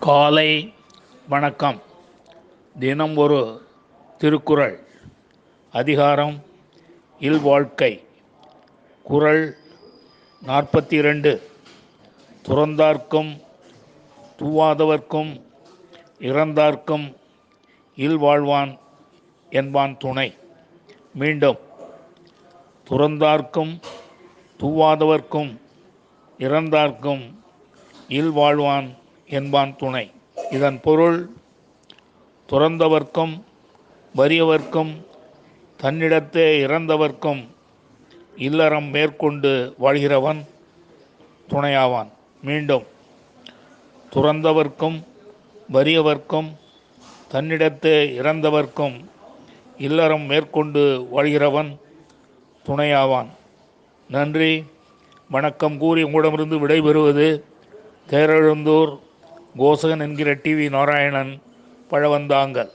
காலை வணக்கம். தினம் ஒரு திருக்குறள். அதிகாரம் இல்வாழ்க்கை குறள் நாற்பத்தி இரண்டு துறந்தார்க்கும் தூவாதவர்க்கும் இறந்தார்க்கும் இல்வாழ்வான் என்பான் துணை. மீண்டும் துறந்தார்க்கும் தூவாதவர்க்கும் இறந்தார்க்கும் இல்வாழ்வான் என்பான் துணை. இதன் பொருள் துறந்தவர்க்கும் வறியவர்க்கும் தன்னிடத்தே இறந்தவர்க்கும் இல்லறம் மேற்கொண்டு வாழ்கிறவன் துணையாவான். மீண்டும் துறந்தவர்க்கும் வறியவர்க்கும் தன்னிடத்தே இறந்தவர்க்கும் இல்லறம் மேற்கொண்டு வாழ்கிறவன் துணையாவான். நன்றி. வணக்கம் கூறி உங்களிடமிருந்து விடைபெறுவது தேரெழுந்தூர் கோசகன் என்கிற டிவி நாராயணன் பழவந்தாங்கல்.